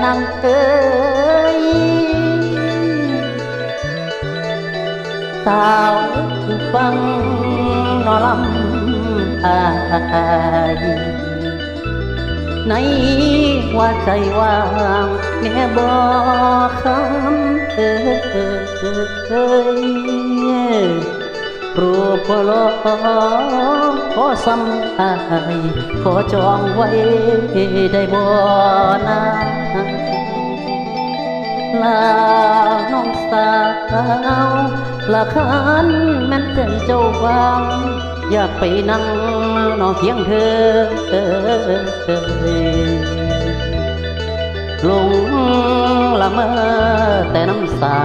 năm tới tao băng nó lắm ai nay qua trời qua nghe bò khám ơi รูปโลขอสำอายขอจองไว้ได้บ่นะลาน้องสาวละคันแม่นใจเจ้าฟังอยากไปนั่งนอนเคียงเธอหลงละเมอแต่น้ำสา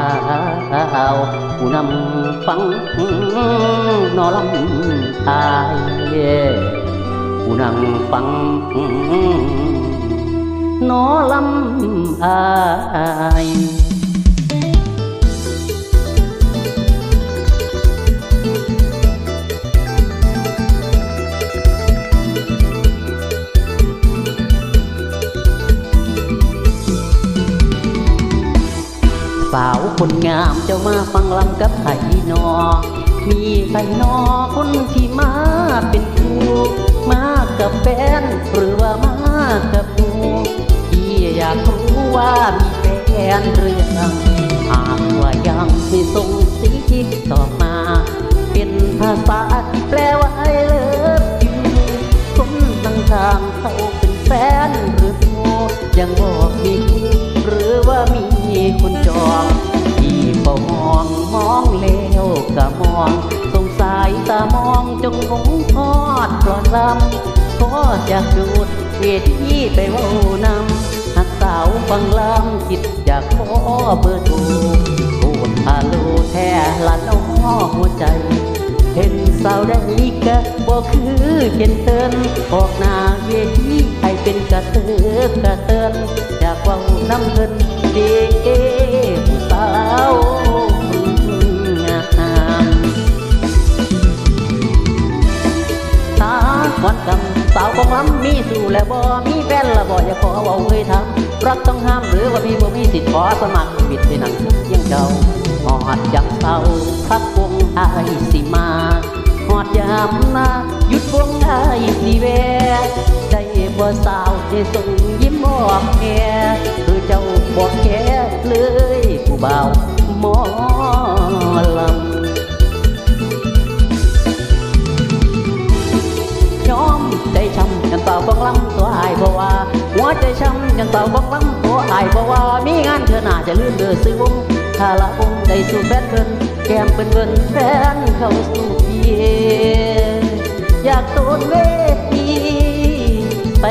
วผู้นำฟัง นอลำอายผู้นั่งฟังนอลำอายสาวคนงามเจ้ามาฟังลำกับไผ่นอ มีไผ่นอคนที่มาเป็นคู่มากับแฟนหรือว่ามากับผูพี่อยากรู้ว่ามีแฟนหรือยังหากว่ายังไม่ส่งสีตอบมา เป็นภาษาแปลว่า I love you คนต่างๆเขาเป็นแฟนหรือโมยังบอกมีหรือว่ามีคนจองที่เฝ้ามองมองแล้ ดกลอนลำก็จะดูดเวทีไปเว้านำหักสาวฟังลำคิดอยากขอเบอร์โทรพูดฮัลโหลแท้ละน้องหัวใจ เห็นสาวได้กะบอกคือเห็นเตินออกหน้าเวทีให้เป็นกระเตือกระเตือนอยากว่าน้ำเงินาควันกำสาวของล้ำมีสู่แล้วบ่มีแฟนละบ่อย่าขอเว่าเอ่ยทำรักต้องห้ามหรือว่ามีบ่มีสิทธิ์ขอสมัครบิดในหนังยังเก่าหอดยังเศร้าพักวงอายสิมาหอดยามนาหยุดวงอายสิแวได้บ่สาวได้ส่งยิ้มบอกแค่คือเจ้าบอกแค่เลยผู้บ่าว บังลังตัวอายเพราะว่า หัวใจช้ำยันเต่าบังลังตัวอายเพราะว่า มีงานเธอหน้าจะลืมเดือซื้อวงถ้าละองได้สู่แฟนเพิ่นแก้มเป็นเพิ่นแฟนเข้าสู่เพียอยากโดนเวทีไป